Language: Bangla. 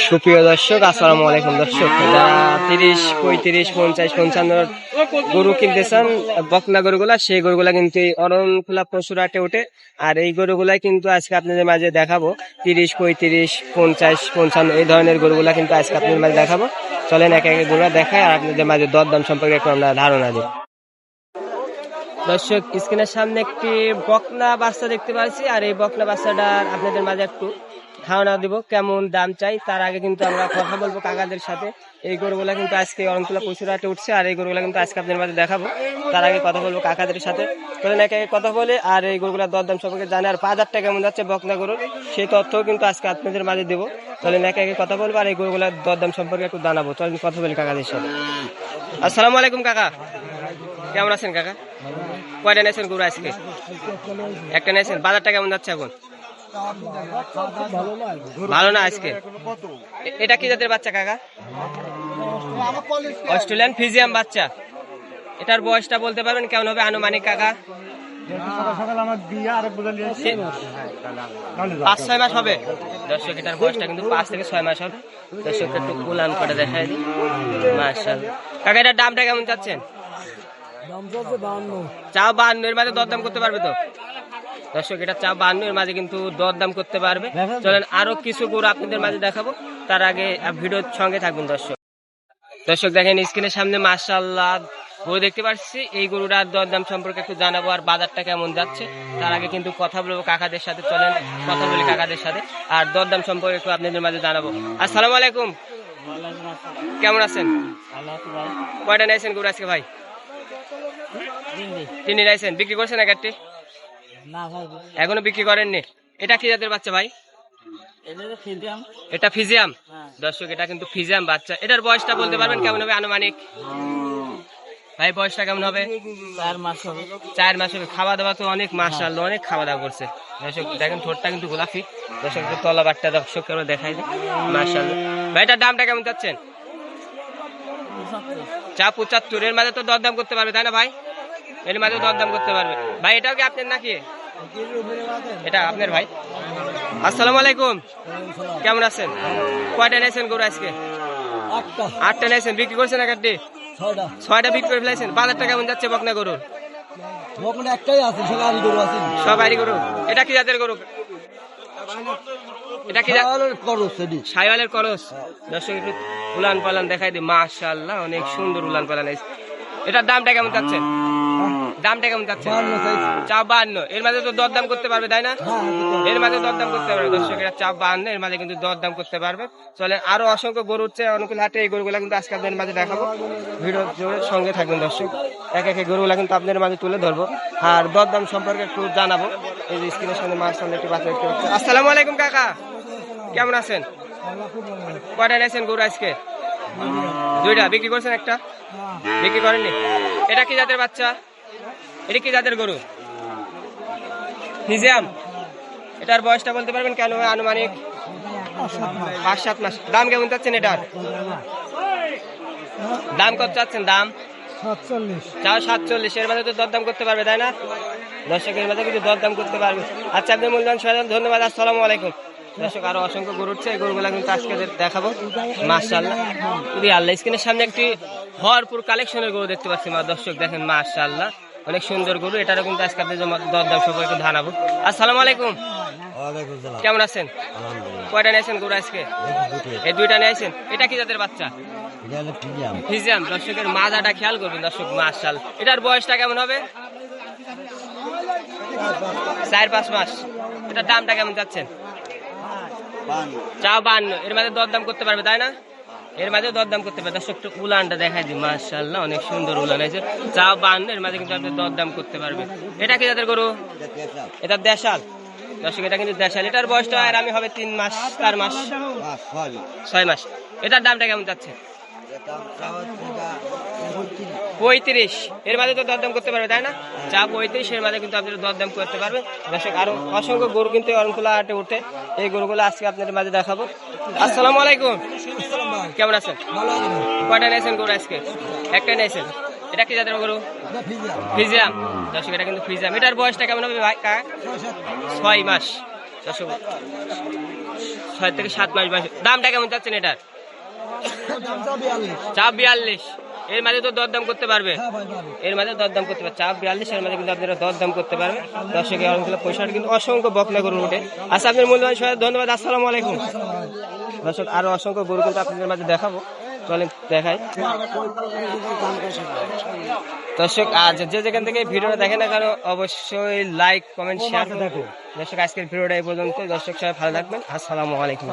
সুপ্রিয় দর্শক, আসসালামু আলাইকুম দর্শক। তিরিশ, পঁয়ত্রিশ, পঞ্চাশ, পঞ্চান্ন গরু কিনতেছেন বকনা গরুগুলা, সেই গরুগুলা কিন্তু এই পশুর হাটে ওঠে। আর এই গরুগুলাই কিন্তু আজকে আপনাদের মাঝে দেখাবো। তিরিশ, পঁয়ত্রিশ, পঞ্চাশ, পঞ্চান্ন, এই ধরনের গরুগুলা কিন্তু আজকে আপনাদের মাঝে দেখাবো। চলেন এক এক গরুরা দেখায় আর আপনাদের মাঝে দরদাম সম্পর্কে একটু আমরা ধারণা দিই। দর্শক, স্ক্রিনের সামনে একটি বকনা বাচ্চা দেখতে পাচ্ছি। আর এই বকনা বাচ্চাটার আপনাদের মাঝে একটু ধারণা দিব, কেমন দাম চাই, তার আগে কিন্তু আমরা কথা বলব কাকাদের সাথে। এই গরুগুলা কিন্তু আজকে অরণতলা পশুরাটে উঠছে, আর এই গরুগুলা কিন্তু আজকে আপনাদের মাঝে দেখাবো। তার আগে কথা বলব কাকাদের সাথে। চলেন একে কথা বলে, আর এই গরুগুলার দরদাম সম্পর্কে জানে, আর বাজারটা কেমন যাচ্ছে বকনা গরুর, সেই তথ্যও কিন্তু আজকে আপনাদের মাঝে দেবো। চলেন একে একে কথা বলব, আর এই গরুগুলার দরদাম সম্পর্কে একটু জানাব। চলেন, কথা বলি কাকাদের সাথে। আসসালামু আলাইকুম, কাকা। কেমন আছেন, কাকা? কয়টা নিয়েছেন গরু আজকে? একটা নিয়েছেন, বাজারটা কেমন যাচ্ছে এখন? ভালো না আজকে? এটা কি জাতের বাচ্চা, কাকা? অস্ট্রেলিয়ান ফিজিয়াম বাচ্চা। এটার বয়সটা বলতে পারবেন, কেমন হবে আনুমানিক, কাকা? পাঁচ, ছয় মাস হবে? বয়সটা কিন্তু পাঁচ থেকে ছয় মাস হবে। দামটা কেমন চাচ্ছেন? দরদাম করতে পারবে তো? দর্শক এটা চা বান্ন এর মাঝে কিন্তু দরদাম করতে পারবে। চলেন আরও কিছু গরু আপনাদের মাঝে দেখাবো। তার আগে ভিডিওর সঙ্গে থাকবেন দর্শক। দর্শক দেখেন স্ক্রিনের সামনে মার্শাল্লাহ গরু দেখতে পাচ্ছি। এই গরুটার দরদাম সম্পর্কে একটু জানাব আর বাজারটা কেমন যাচ্ছে। তার আগে কিন্তু কথা বলব কাকাদের সাথে। চলেন কথা বলি কাকাদের সাথে। আর দরদাম সম্পর্কে একটু আপনাদের মাঝে জানাব। আসসালামু আলাইকুম। কেমন আছেন? কয়টা নিয়েছেন গরু আজকে ভাই? তিনি নিয়েছেন। বিক্রি করছেন এক একটি? এখনও বিক্রি করেননি? এটা কি জাতের বাচ্চা ভাই? এটা ফিজিয়াম। দর্শক এটা কিন্তু ফিজিয়াম বাচ্চা। এটার বয়সটা বলতে পারবেন কেমন হবে আনুমানিক? ভাই বয়সটা কেমন হবে? চার মাস হবে। চার মাস হবে। খাওয়া দাওয়া তো অনেক মাসাল অনেক খাওয়া দাওয়া করছে। দর্শক দেখেন ঠোঁটটা কিন্তু গোলাপি। দর্শক তলা বাটটা দর্শক কেন দেখাই দেয় মাসাল ভাই এটার দামটা কেমন চাচ্ছেন? চা পঁচাত্তর এর মাঝে তো দরদাম করতে পারবে তাই না ভাই? এর মাঝে দরদাম করতে পারবে। ভাই এটাও কি আপনার নাকি? এটা আপনার ভাই। আসসালামু আলাইকুম। কেমন আছেন? কয়টা নিয়েছেন গরু আজকে? আটটা। নিয়েছেন। বিক্রি করছেন এক আটটি ছয়টা বিক্রি করে ফেলাইছেন বাজারটা কেমন যাচ্ছে বকনা গরুর? ওখানে একটাই আছে সেটা গরু আছি। সবারই গরু? এটা কি জাতের গরু? এটা কি জাত- করো সাইওয়ালের করস দর্শক একটু উলান পালান দেখাই দিই। মাশাআল্লাহ অনেক সুন্দর উলান পালান এটার দামটা কেমন চাচ্ছেন দামটা কেমন সাইজ চা বান্ন এর মাঝে তো দরদাম করতে পারবে তাই না? হ্যাঁ এর মাঝে দরদাম করতে পারবে। দর্শক এটা চাপ বান্ন এর মাঝে কিন্তু দরদাম করতে পারবে। চলেন আরও অসংখ্য গরু হচ্ছে অনুকূল হাটে এই গরুগুলা কিন্তু আজকে আপনাদের মাঝে দেখাবো। ভিডিও জোরে সঙ্গে থাকবেন দর্শক। এক এক গরুগুলা কিন্তু আপনাদের মাঝে তুলে ধরবো। আর দরদাম সম্পর্কে একটু জানাব। এই যে স্ক্রিনের সামনে মার সামনে একটু বাচ্চা দেখতে পাচ্ছি। আসসালামু আলাইকুম কাকা। কেমন আছেন? কয়টা নিয়েছেন গরু আজকে? দুইটা। বিক্রি করছেন একটা? বিক্রি করেননি? এটা কি জাতের বাচ্চা? এটা কি জাতের গরু? হিজিয়াম এটার বয়সটা বলতে পারবেন কেন আনুমানিক? পাঁচ সাত মাস। দাম কেমন চাচ্ছেন এটার? দাম কত চাচ্ছেন? দাম? সাতচল্লিশ। চাও সাতচল্লিশ। এর মাঝে তো দরদাম করতে পারবে তাই না? দর্শকের মাঝে কিন্তু দরদাম করতে পারবে। আচ্ছা আপনার মূল্যায়ন সবাই ধন্যবাদ আসসালামু আলাইকুম। দর্শক আরও অসংখ্য গরু উঠছে। এই গরুগুলা কিন্তু আজকে দেখাবো। যদি আল্লাহ স্ক্রিনের সামনে একটি ভরপুর কালেকশনের গরু দেখতে পাচ্ছি। মা দর্শক দেখেন মাশাল্লাহ অনেক সুন্দর গরু এটারও কিন্তু আজকে আপনাদের দরদাম সম্পর্কে জানাব আসসালামু আলাইকুম। কেমন আছেন? কয়টা নিয়েছেন গরু আজকে? এই দুইটা নিয়েছেন এটা কি জাতের বাচ্চা? ফিজিয়াম। দর্শকের মাজাটা খেয়াল করবেন দর্শক মাশাল। এটার বয়সটা কেমন হবে? চার পাঁচ মাস। এটার দামটা কেমন যাচ্ছেন? চা বান্ন। এর মাঝে দরদাম করতে পারবে তাই না? এর মাঝে দরদাম করতে পারবে দর্শক, একটু উলানটা দেখাই দিই মাশাল্লাহ অনেক সুন্দর উলান। আছে চা বান, এর মাঝে কিন্তু আপনি দরদাম করতে পারবে এটা কি যাদের গরু? এটা দেশাল। দর্শক, এটা কিন্তু দেশাল। এটার বয়সটা আর আমি হবে তিন মাস, চার মাস। ছয় মাস। এটার দামটা কেমন যাচ্ছে? পঁয়ত্রিশ। এর মাঝে তো দরদাম করতে পারবে, তাই না? চা পঁয়ত্রিশ, এর মাঝে কিন্তু আপনারা দরদাম করতে পারবে। দর্শক, আরও অসংখ্য গরু কিন্তু অরণখোলা হাটে উঠে এই গরুগুলো আজকে আপনাদের মাঝে দেখাবো। আসসালামু আলাইকুম। কেমন আছেন? কয়টা নিয়েছেন গরু আজকে? একটা নিয়েছেন। এটা কি জাতের গরু? ফিজিয়াম। দর্শক, এটা কিন্তু ফিজিয়াম। এটার বয়সটা কেমন হবে ভাই? ছয় মাস। দর্শক, ছয় থেকে সাত মাস বয়স। দামটা কেমন চাচ্ছেন এটার? চাপ বিয়াল্লিশ। এর মাঝে তো দরদাম করতে পারবে। এর মাঝে দরদাম করতে পারবে। চাপ বিয়াল্লিশ এর মাঝে কিন্তু আপনারা দরদাম করতে পারবে। দর্শকের অনেকগুলো পয়সাটা কিন্তু অসংখ্য বকনা গরু উঠে। আচ্ছা আপনার মূল্যবান সবাই ধন্যবাদ আসসালামু আলাইকুম। দর্শক আরও অসংখ্য গরু কিন্তু আপনাদের মাঝে দেখাবো। চলেন দেখাই। দর্শক আজ যে যেখান থেকে ভিডিওটা দেখেন না কেন অবশ্যই লাইক কমেন্ট শেয়ার দেখো। দর্শক আজকের ভিডিওটা এই পর্যন্ত দর্শক সবাই ভালো থাকবেন। আসসালামু আলাইকুম।